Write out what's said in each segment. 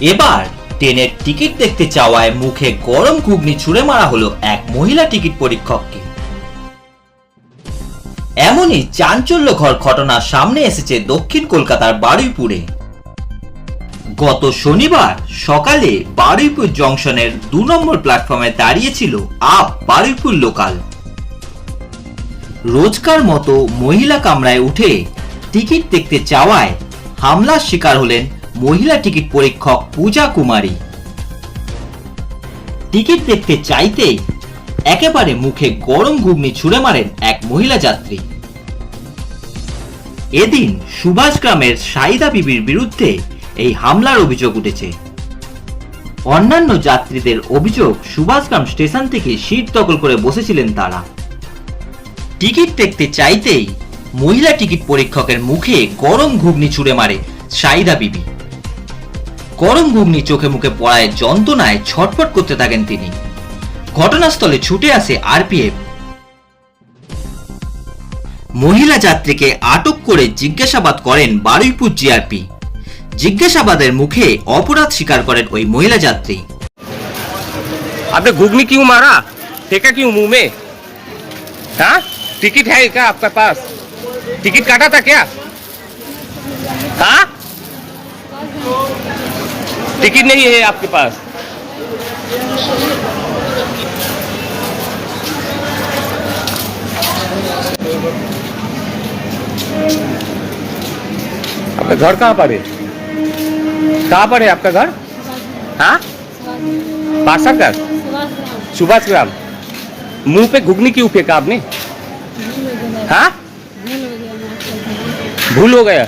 এবার ট্রেনের টিকিট দেখতে চাওয়ায় মুখে গরম ঘুগনি ছুঁড়ে মারা হলো এক মহিলা টিকিট পরীক্ষককে। এমনই চাঞ্চল্যকর ঘটনা সামনে এসেছে দক্ষিণ কলকাতার বারুইপুরে। গত শনিবার সকালে বারুইপুর জংশনের দু নম্বর প্ল্যাটফর্মে দাঁড়িয়েছিল আপ বারুইপুর লোকাল। রোজকার মতো মহিলা কামরায় উঠে টিকিট দেখতে চাওয়ায় হামলার শিকার হলেন মহিলা টিকিট পরীক্ষক পূজা কুমারী। টিকিট দেখতে চাইতেই একেবারে মুখে গরম ঘুগনি ছুঁড়ে মারেন এক মহিলা যাত্রী। এদিন সুভাষ গ্রামের সাইদা বিবির বিরুদ্ধে এই হামলার অভিযোগ উঠেছে। অন্যান্য যাত্রীদের অভিযোগ সুভাষগ্রাম স্টেশন থেকে সিট দখল করে বসেছিলেন তারা। টিকিট দেখতে চাইতেই মহিলা টিকিট পরীক্ষকের মুখে গরম ঘুগনি ছুঁড়ে মারে সাইদা বিবি। গরম ঘুগনি চোখে মুখে পড়ায় যন্ত্রণায় ছটফট করতে থাকেন তিনি ঘটনাস্থলে ছুটে আসে আরপিএফ মহিলা যাত্রীকে আটক করে জিজ্ঞাসাবাদ করেন বারুইপুর জিআরপি জিজ্ঞাসাবাদের মুখে অপরাধ স্বীকার করেন ওই মহিলা যাত্রী आपने घुगनी क्यों मारा फेंका क्यों मुंह में हाँ टिकट है क्या आपके पास टिकट काटा था क्या हाँ टिकट नहीं है आपके पास। आपका घर कहाँ पर है? कहाँ पर है आपका घर? हाँ? पासा का सुभाष ग्राम मुँह पे घुगनी क्यों फेंका आपने? हाँ? भूल हो गया।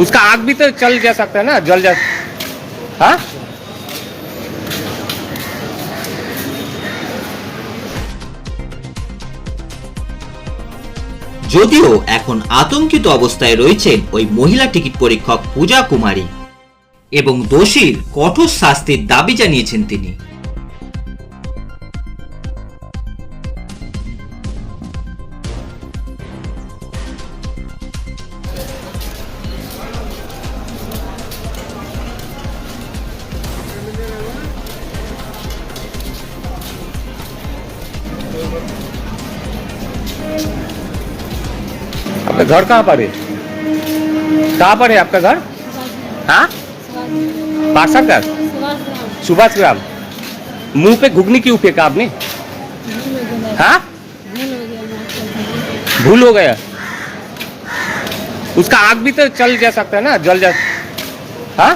उसका आग भी तो चल जा सकता है ना जल जा हाँ যদিও এখন আতঙ্কিত অবস্থায় রয়েছেন ওই মহিলা টিকিট পরীক্ষক পূজা কুমারী এবং দোষীর কঠোর শাস্তির দাবি জানিয়েছেন তিনি आपका घर कहाँ पर है? कहाँ पर है आपका घर? हाँ? पासा का सुभाष ग्राम। मुँह पे घुगनी क्यों फेंका आपने? हाँ? भूल हो गया। उसका आग भी तो चल जा सकता है ना, जल जा हाँ?